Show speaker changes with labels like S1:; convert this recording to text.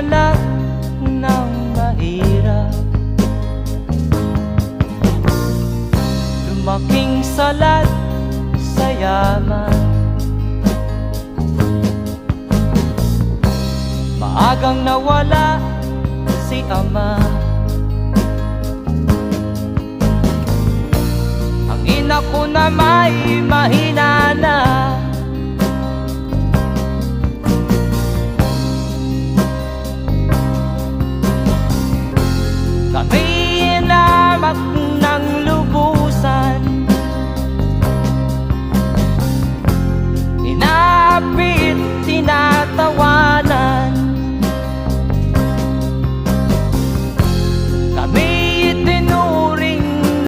S1: anak ng mahirap. Lumaking salat sa yaman. Maagang nawala si ama. Ang ina ko na may mahina na lá vem